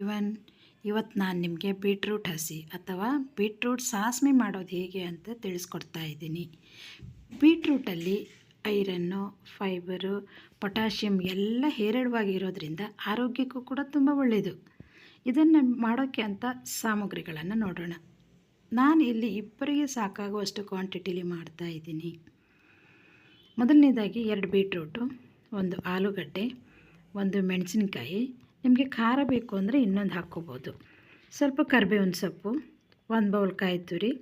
ಇವನ್ ಇವತ್ತು ನಾನು ನಿಮಗೆ ಬೀಟ್ರೂಟ್ ಹಸಿ ಅಥವಾ ಬೀಟ್ರೂಟ್ ಸಾಸ್ಮೆ ಮಾಡೋದು ಹೇಗೆ ಅಂತ ತಿಳಿಸ್ಕೊಡ್ತಾ ಇದ್ದೀನಿ. ಬೀಟ್ರೂಟಲ್ಲಿ ಐರನ್ನು, ಫೈಬರು ಪೊಟ್ಯಾಷಿಯಮ್ ಎಲ್ಲ ಹೇರಳವಾಗಿರೋದ್ರಿಂದ ಆರೋಗ್ಯಕ್ಕೂ ಕೂಡ ತುಂಬ ಒಳ್ಳೆಯದು ಇದನ್ನು ಮಾಡೋಕ್ಕೆ ಅಂತ ಸಾಮಗ್ರಿಗಳನ್ನು ನೋಡೋಣ. ನಾನು ಇಲ್ಲಿ ಇಬ್ಬರಿಗೆ ಸಾಕಾಗುವಷ್ಟು ಕ್ವಾಂಟಿಟಿಲಿ ಮಾಡ್ತಾ ಇದ್ದೀನಿ. ಮೊದಲನೇದಾಗಿ ಎರಡು ಬೀಟ್ರೂಟು, ಒಂದು ಆಲೂಗಡ್ಡೆ, ಒಂದು ಮೆಣಸಿನ್ಕಾಯಿ ನಿಮಗೆ ಖಾರ ಬೇಕು ಅಂದರೆ ಇನ್ನೊಂದು ಹಾಕ್ಕೋಬೋದು. ಸ್ವಲ್ಪ ಕರಿಬೇವಿನ ಸೊಪ್ಪು ಒಂದು ಬೌಲ್ ಕಾಯಿ ತುರಿ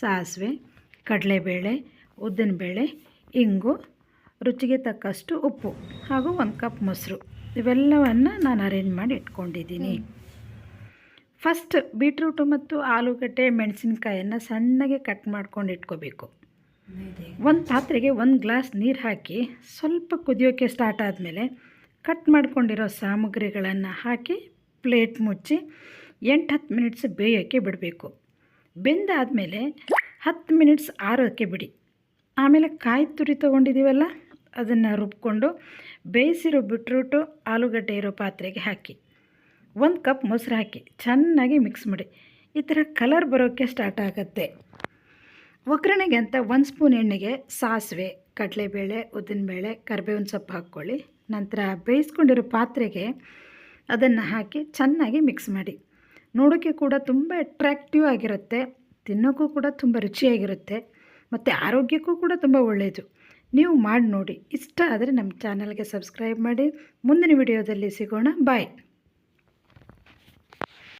ಸಾಸಿವೆ ಕಡಲೆಬೇಳೆ ಉದ್ದಿನಬೇಳೆ ಇಂಗು ರುಚಿಗೆ ತಕ್ಕಷ್ಟು ಉಪ್ಪು ಹಾಗೂ ಒಂದು ಕಪ್ ಮೊಸರು. ಇವೆಲ್ಲವನ್ನು ನಾನು ಅರೇಂಜ್ ಮಾಡಿ ಇಟ್ಕೊಂಡಿದ್ದೀನಿ. ಫಸ್ಟ್ ಬೀಟ್ರೂಟು ಮತ್ತು ಆಲೂಗಡ್ಡೆ ಮೆಣಸಿನ್ಕಾಯನ್ನು ಸಣ್ಣಗೆ ಕಟ್ ಮಾಡ್ಕೊಂಡು ಇಟ್ಕೋಬೇಕು. ಒಂದು ಪಾತ್ರೆಗೆ ಒಂದು ಗ್ಲಾಸ್ ನೀರು ಹಾಕಿ ಸ್ವಲ್ಪ ಕುದಿಯೋಕ್ಕೆ ಸ್ಟಾರ್ಟ್ ಆದಮೇಲೆ ಕಟ್ ಮಾಡ್ಕೊಂಡಿರೋ ಸಾಮಗ್ರಿಗಳನ್ನು ಹಾಕಿ ಪ್ಲೇಟ್ ಮುಚ್ಚಿ ಎಂಟು ಹತ್ತು ಮಿನಿಟ್ಸ್ ಬೇಯೋಕ್ಕೆ ಬಿಡಬೇಕು. ಬೆಂದಾದಮೇಲೆ ಹತ್ತು ಮಿನಿಟ್ಸ್ ಆರೋಕ್ಕೆ ಬಿಡಿ. ಆಮೇಲೆ ಕಾಯಿ ತುರಿ ತೊಗೊಂಡಿದ್ದೀವಲ್ಲ ಅದನ್ನು ರುಬ್ಕೊಂಡು ಬೇಯಿಸಿರೋ ಬಿಟ್ರೂಟು, ಆಲೂಗಡ್ಡೆ ಇರೋ ಪಾತ್ರೆಗೆ ಹಾಕಿ. ಒಂದು ಕಪ್ ಮೊಸರು ಹಾಕಿ, ಚೆನ್ನಾಗಿ ಮಿಕ್ಸ್ ಮಾಡಿ. ಈ ಥರ ಕಲರ್ ಬರೋಕ್ಕೆ ಸ್ಟಾರ್ಟ್ ಆಗುತ್ತೆ. ಒಗ್ಗರಣೆಗೆ ಅಂತ ಒಂದು ಸ್ಪೂನ್ ಎಣ್ಣೆಗೆ ಸಾಸಿವೆ ಕಡಲೆಬೇಳೆ, ಉದ್ದಿನಬೇಳೆ, ಕರಿಬೇವಿನ ಸೊಪ್ಪು ಹಾಕ್ಕೊಳ್ಳಿ. ನಂತರ ಬೇಯಿಸ್ಕೊಂಡಿರೋ ಪಾತ್ರೆಗೆ ಅದನ್ನು ಹಾಕಿ ಚೆನ್ನಾಗಿ ಮಿಕ್ಸ್ ಮಾಡಿ. ನೋಡೋಕ್ಕೆ ಕೂಡ ತುಂಬ ಅಟ್ರಾಕ್ಟಿವ್ ಆಗಿರುತ್ತೆ. ತಿನ್ನೋಕ್ಕೂ ಕೂಡ ತುಂಬ ರುಚಿಯಾಗಿರುತ್ತೆ. ಮತ್ತು ಆರೋಗ್ಯಕ್ಕೂ ಕೂಡ ತುಂಬ ಒಳ್ಳೆಯದು ನೀವು ಮಾಡಿ ನೋಡಿ. ಇಷ್ಟ ಆದರೆ ನಮ್ಮ ಚಾನಲ್ಗೆ ಸಬ್ಸ್ಕ್ರೈಬ್ ಮಾಡಿ. ಮುಂದಿನ ವಿಡಿಯೋದಲ್ಲಿ ಸಿಗೋಣ. ಬಾಯ್